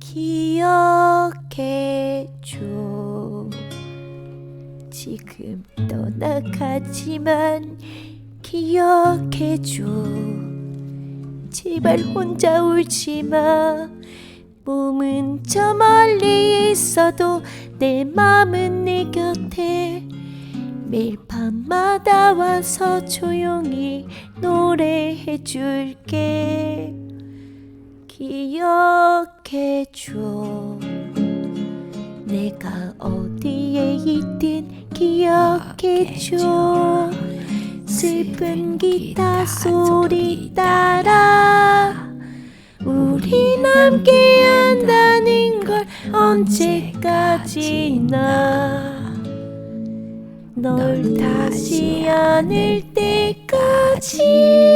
기억해줘. 지금 떠나가지만 기억해줘. 제발 혼자 울지마. 몸은 저 멀리 있어도 내 맘은 내 곁에. 매일 밤마다 와서 조용히 노래해 줄게 기억해줘. 내가 어디에 있든 기억해줘. 슬픈 기타 소리 따라 우리 함께 한다는 걸 언제까지나? 널 다시 안을 때까지